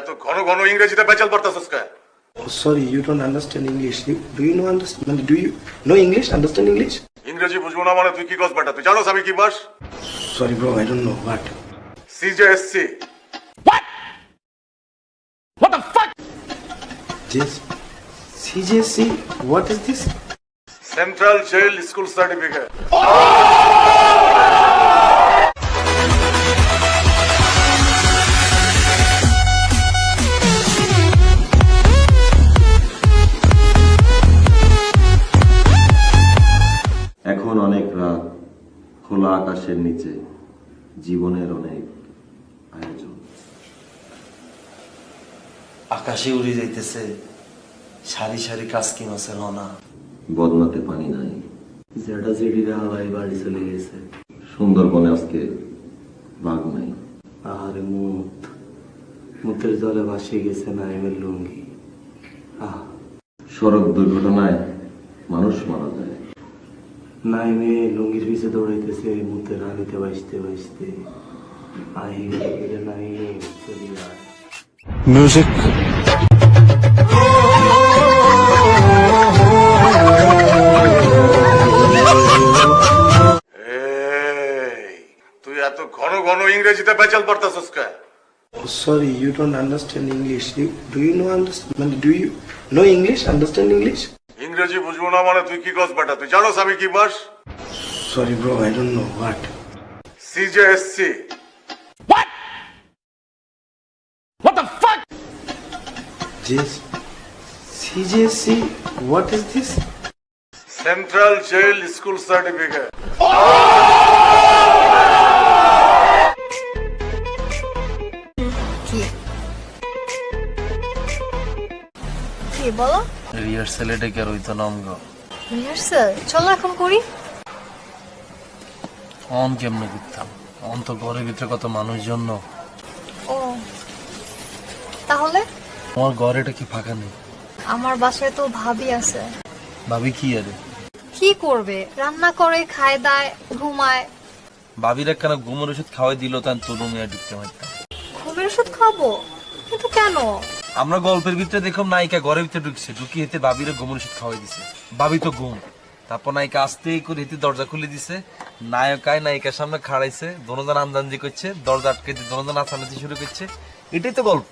এত ঘন ঘন ইংরেজিতে পেঁচাল পারতাছিস কে Sorry, you don't understand English. You, do you know understand? Do you know English? Understand English? ইংরেজি বুঝব না মানে তুই কি কস বেটা তুই জানোস আমি কি বাস Sorry, bro. I don't know what. CJSC This CJC. What is this? Central jail school certificate এখন অনেক রাত খোলা আকাশের নিচে জীবনের অনেক আয়োজন। আকাশে উড়ে যাইতেছে সারি সারি কাসকি মাছের হনা বদনাতে পানি নাই। জেডা জেডিরা হাওয়াই বাড়ি চলে গেছে। সুন্দরবনে আজকে বাঘ নাই। আহারে মুত মুতের জলে ভাসিয়ে গেছে নাইমের লুঙ্গি। আহ। সড়ক দুর্ঘটনায় মানুষ মারা যায়। নাইমে লুঙ্গির পিছে দৌড়াইতেছে মুতের রানিতে বাঁচতে বাঁচতে আহি গেলে নাই চলি আয় এই তুই এত ঘন ঘন ইংরেজিতে পেঁচাল পারতাছিস কে Sorry, you don't understand English. Do you know understand? Do you know English? Understand English? ইংরেজি বুঝব না মানে তুই কি কস বেটা তুই জানোস আমি কি বাস Sorry, bro. I don't know what. CJSC This CJC. What is this? Central jail school certificate কি বলো রিহার্সালে ডেকে রইতো রিহার্সাল চলো এখন করি। অন কেমনে করতাম? অন তো ঘরের ভিতরে কত মানুষজন। না। ও তাহলে? আমার ঘর এটা কি ফাঁকা নেই? আমার বাসায় তো ভাবি আছে। ভাবি কি আরে? কি করবে? রান্না করে খায় দায় ঘুমায়। ভাবির একখানা ঘুমের ওষুধ খাওয়াই দিল তার তরুণ ঢুকতে পারতাম। ঘুমের ওষুধ খাব? কিন্তু কেন? আমরা গল্পের ভিতরে দেখলাম নায়িকা ঘরের ভিতরে ঢুকছে। ঢুকি হেতে বাবিরে গুমন ওষুধ খাওয়াই দিছে। বাবি তো গুম তারপর নায়িকা আসতে করে হেতে দরজা খুলে দিছে। নায়কায় নায়িকার সামনে খাড়াইছে। দনোজন আমদানজি করছে। দরজা আটকে দিয়ে দোনোজন নাচানাচি শুরু করছে। এটাই তো গল্প।